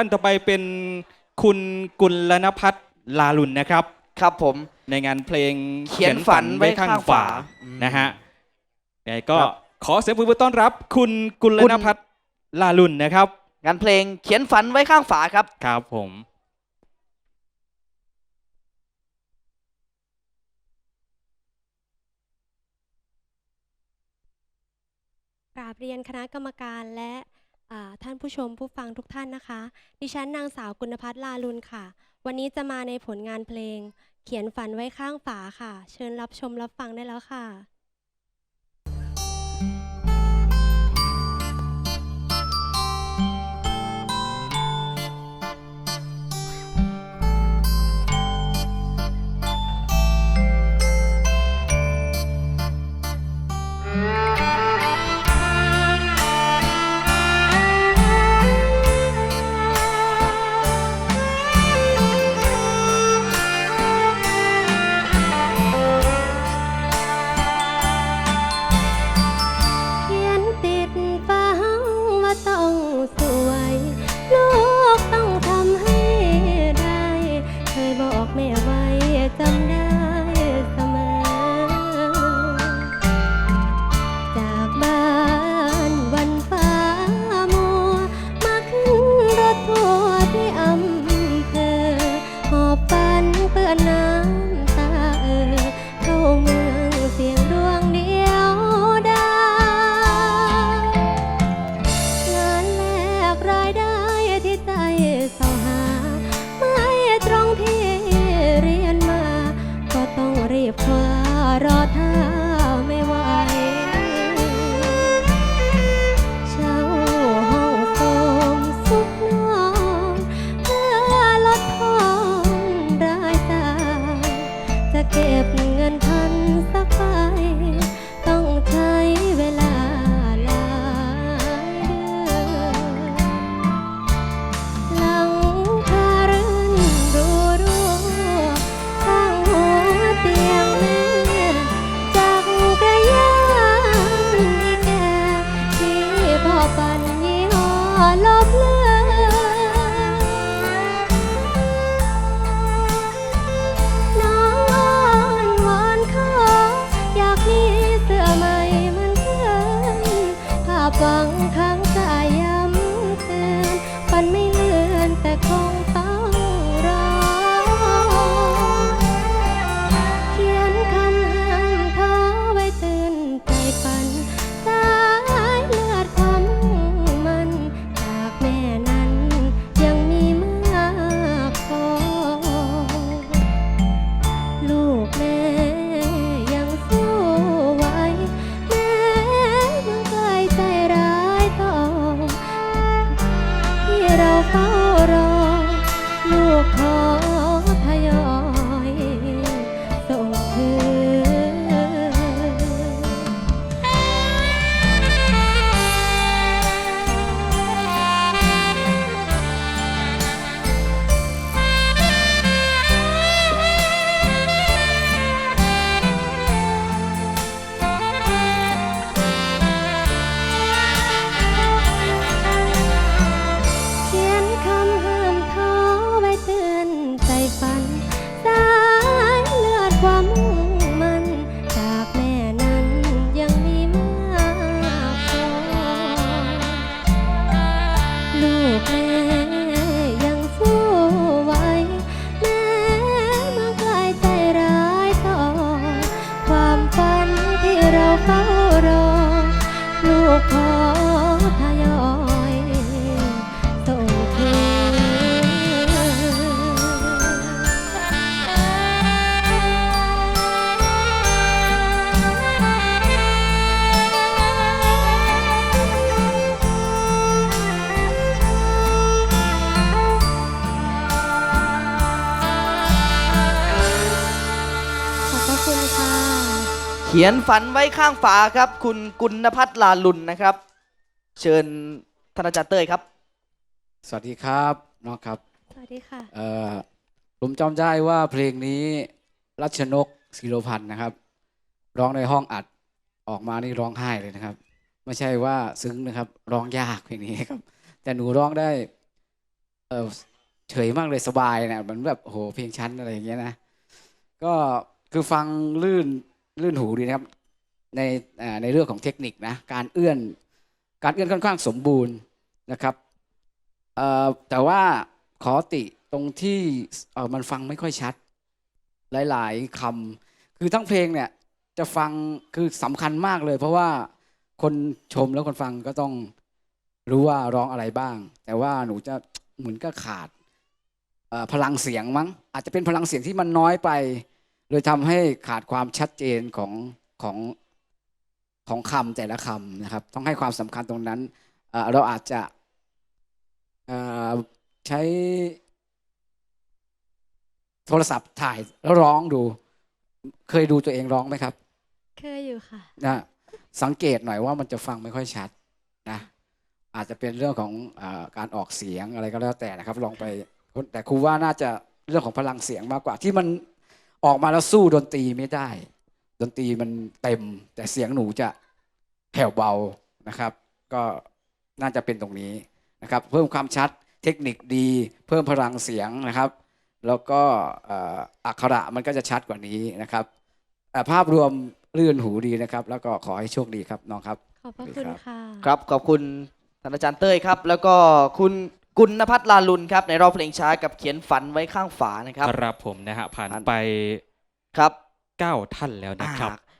ท่านต่อไปเป็นคุณกุลนพัฒน์ลาลุนนะครับ ครับผม ในงานเพลงเขียนฝันไว้ข้างฝานะฮะยังไงก็ครับขอเสียงปรบมือต้อนรับ คุณกุลนพัฒน์ลาลุนนะครับ งานเพลงเขียนฝันไว้ข้างฝาครับ ครับผมกราบเรียนคณะกรรมการและอ่า ท่านผู้ชมผู้ฟังทุกท่านนะคะ ดิฉันนางสาวกุณพัฒน์ลาลุนค่ะ วันนี้จะมาในผลงานเพลง เขียนฝันไว้ข้างฝาค่ะ เชิญรับชมรับฟังได้แล้วค่ะารอท่าา เฝ้ารอ ลูกขอ เขียนฝันไว้ข้างฝาครับ คุณกุณพัฒน์ลาลุนนะครับ เชิญท่านอาจารย์เต้ยครับ สวัสดีครับน้องครับสวัสดีค่ะ เอ่อผมจำได้ว่าเพลงนี้รัชนกศิโรพันธ์นะครับ ร้องในห้องอัดออกมานี่ร้องไห้เลยนะครับ ไม่ใช่ว่าซึ้งนะครับ ร้องยากเพลงนี้ครับ แต่หนูร้องได้ เออเฉยมากเลยสบายนะเหมือนแบบโอ้โหเพลงชั้นอะไรอย่างเงี้ยนะก็คือฟังลื่น ลื่นหูดีนะครับในในเรื่องของเทคนิคนะการเอื้อนการเอื้อนค่อนข้างสมบูรณ์นะครับแต่ว่าขอติตรงที่มันฟังไม่ค่อยชัด หลาย ๆคำคือทั้งเพลงเนี่ยจะฟังคือสำคัญมากเลย เพราะว่าคนชมแล้วคนฟังก็ต้องรู้ว่าร้องอะไรบ้าง แต่ว่าหนูจะเหมือนก็ขาดพลังเสียงมั้ง อาจจะเป็นพลังเสียงที่มันน้อยไป เลยทำให้ขาดความชัดเจนของของของคำแต่ละคำนะครับ ต้องให้ความสำคัญตรงนั้นเอ่อเราอาจจะเอ่อใช้โทรศัพท์ถ่ายแล้วร้องดู เคยดูตัวเองร้องไหมครับ เคยอยู่ค่ะนะสังเกตหน่อยว่ามันจะฟังไม่ค่อยชัดนะอาจจะเป็นเรื่องของอาการออกเสียงอะไรก็แล้วแต่นะครับ ลองไปแต่ครูว่าน่าจะเรื่องของพลังเสียงมากกว่าที่มัน ออกมาแล้วสู้ดนตรีไม่ได้ ดนตรีมันเต็ม แต่เสียงหนูจะแผ่วเบานะครับ ก็น่าจะเป็นตรงนี้นะครับ เพิ่มความชัดเทคนิคดี เพิ่มพลังเสียงนะครับ แล้วก็เอ่ออักขระมันก็จะชัดกว่านี้นะครับแต่ภาพรวมลื่นหูดีนะครับ แล้วก็ขอให้โชคดีครับน้องครับ ขอบพระคุณค่ะ ครับขอบคุณท่านอาจารย์เต้ยครับ แล้วก็คุณ กุณนภัทรลาลุนครับในรอบเพลงช้ากับเขียนฝันไว้ข้างฝานะครับ ครับผมนะฮะผ่านผ่านไปครับ 9 ท่านแล้วนะครับอ่า